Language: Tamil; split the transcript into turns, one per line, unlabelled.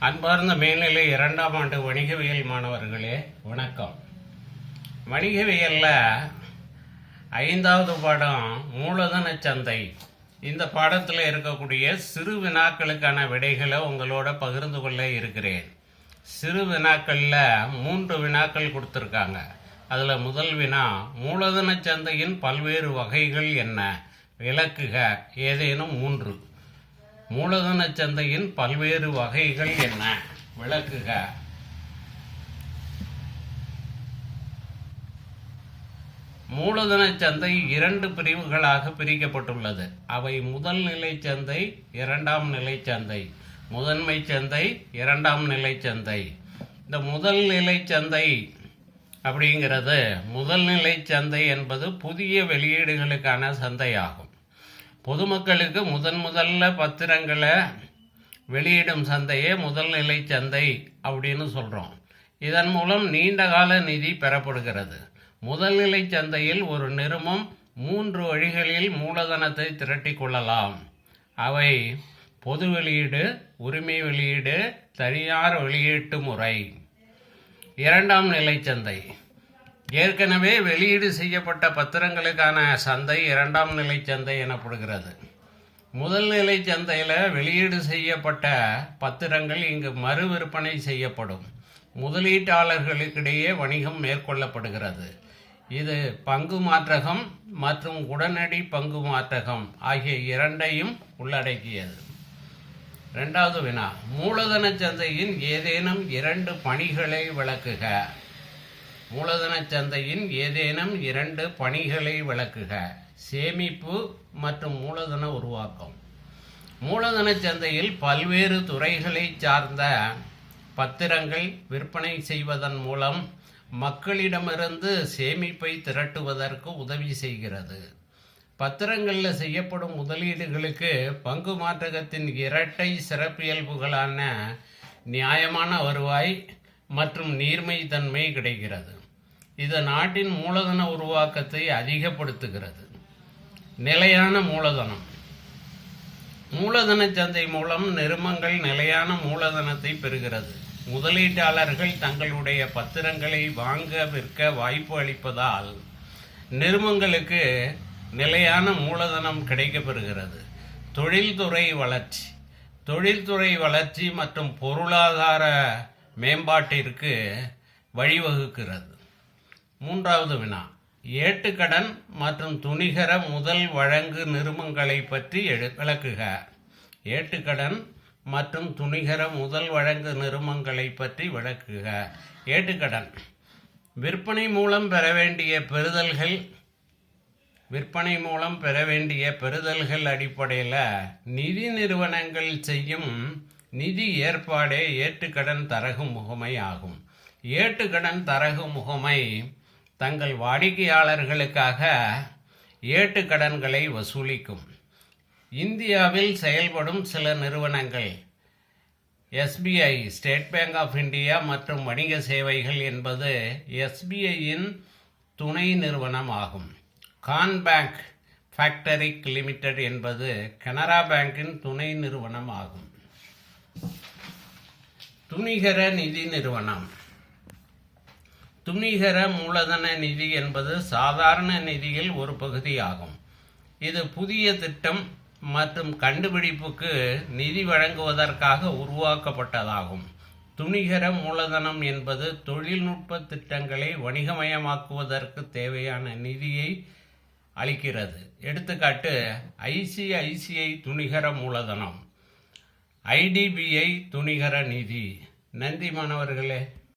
அன்பார்ந்த மேல்நிலை இரண்டாம் ஆண்டு வணிகவியல் மாணவர்களே வணக்கம். வணிகவியலில் ஐந்தாவது பாடம் மூலதன சந்தை. இந்த பாடத்தில் இருக்கக்கூடிய சிறு வினாக்களுக்கான விடைகளை உங்களோட பகிர்ந்து கொள்ள இருக்கிறேன். சிறு வினாக்களில் மூன்று வினாக்கள் கொடுத்துருக்காங்க. அதில் முதல் வினா மூலதன சந்தையின் பல்வேறு வகைகள் என்ன? விளக்குக ஏதேனும் மூன்று. மூலதன சந்தையின் பல்வேறு வகைகள் என்ன? விளக்குக. மூலதன சந்தை இரண்டு பிரிவுகளாக பிரிக்கப்பட்டுள்ளது. அவை முதல் நிலை சந்தை இரண்டாம் நிலை சந்தை. முதன்மை சந்தை இரண்டாம் நிலை சந்தை. இந்த முதல் நிலை சந்தை அப்படிங்கிறது முதல் நிலை சந்தை என்பது புதிய வெளியீடுகளுக்கான சந்தையாகும். பொதுமக்களுக்கு முதன் முதல்ல பத்திரங்களை வெளியிடும் சந்தையே முதல்நிலை சந்தை அப்படின்னு சொல்கிறோம் இதன் மூலம் நீண்டகால நிதி பெறப்படுகிறது. முதல்நிலை சந்தையில் ஒரு நிறுவனம் மூன்று வழிகளில் மூலதனத்தை திரட்டி கொள்ளலாம். அவை பொது வெளியீடு உரிமை வெளியீடு தனியார் வெளியீட்டு முறை. இரண்டாம் நிலை சந்தை. ஏற்கனவே வெளியீடு செய்யப்பட்ட பத்திரங்களுக்கான சந்தை இரண்டாம் நிலை சந்தை எனப்படுகிறது. முதல் நிலை சந்தையில் வெளியீடு செய்யப்பட்ட பத்திரங்கள் இங்கு மறு விற்பனை செய்யப்படும். முதலீட்டாளர்களுக்கிடையே வணிகம் மேற்கொள்ளப்படுகிறது. இது பங்கு மாற்றகம் மற்றும் உடனடி பங்கு மாற்றகம் ஆகிய இரண்டையும் உள்ளடக்கியது. ரெண்டாவது வினா மூலதன சந்தையின் ஏதேனும் இரண்டு பணிகளை விளக்குக. மூலதனச் சந்தையின் ஏதேனும் இரண்டு பணிகளை விளக்குக. சேமிப்பு மற்றும் மூலதன உருவாக்கம். மூலதன சந்தையில் பல்வேறு துறைகளை சார்ந்த பத்திரங்கள் விற்பனை செய்வதன் மூலம் மக்களிடமிருந்து சேமிப்பை திரட்டுவதற்கு உதவி செய்கிறது. பத்திரங்களில் செய்யப்படும் முதலீடுகளுக்கு பங்கு மாற்றகத்தின் இரட்டை சிறப்பியல்புகளான நியாயமான வருவாய் மற்றும் நீர்மைத்தன்மை கிடைக்கிறது. இது நாட்டின் மூலதன உருவாக்கத்தை அதிகப்படுத்துகிறது. நிலையான மூலதனம். மூலதன சந்தை மூலம் நிறுமங்கள் நிலையான மூலதனத்தை பெறுகிறது. முதலீட்டாளர்கள் தங்களுடைய பத்திரங்களை வாங்க விற்க வாய்ப்பு அளிப்பதால் நிறுமங்களுக்கு நிலையான மூலதனம் கிடைக்கப்பெறுகிறது. தொழில்துறை வளர்ச்சி. தொழில்துறை வளர்ச்சி மற்றும் பொருளாதார மேம்பாட்டிற்கு வழிவகுக்கிறது. மூன்றாவது வினா. ஏட்டுக்கடன் மற்றும் துணிகர முதல் வழங்கு நிறுமங்களை பற்றி எழு விளக்குக. ஏட்டுக்கடன் மற்றும் துணிகர முதல் வழங்கு நிறுமங்களை பற்றி விளக்குக. ஏட்டுக்கடன். விற்பனை மூலம் பெற வேண்டிய பெறுதல்கள் விற்பனை மூலம் பெற வேண்டிய பெறுதல்கள் அடிப்படையில் நிதி நிறுவனங்கள் செய்யும் நிதி ஏற்பாடே ஏட்டுக்கடன் தரகு முகமை ஆகும். ஏட்டுக்கடன் தரகு முகமை தங்கள் வாடிக்கையாளர்களுக்காக ஏட்டுக்கடன்களை வசூலிக்கும். இந்தியாவில் செயல்படும் சில நிறுவனங்கள் SBI state bank of India மற்றும் வணிக சேவைகள் என்பது எஸ்பிஐயின் துணை நிறுவனம் ஆகும் கான் பேங்க் ஃபேக்டரிக் லிமிடெட் என்பது கனரா பேங்கின் துணை நிறுவனம் ஆகும் துணிகர நிதி நிறுவனம். துணிகர மூலதன நிதி என்பது சாதாரண நிதியில் ஒரு பகுதியாகும். இது புதிய திட்டம் மற்றும் கண்டுபிடிப்புக்கு நிதி வழங்குவதற்காக உருவாக்கப்பட்டதாகும். துணிகர மூலதனம் என்பது தொழில்நுட்ப திட்டங்களை வணிகமயமாக்குவதற்கு தேவையான நிதியை அளிக்கிறது. எடுத்துக்காட்டு ஐசிஐசிஐ துணிகர மூலதனம். ஐடிபிஐ துணிகர நிதி. நன்றி மாணவர்களே.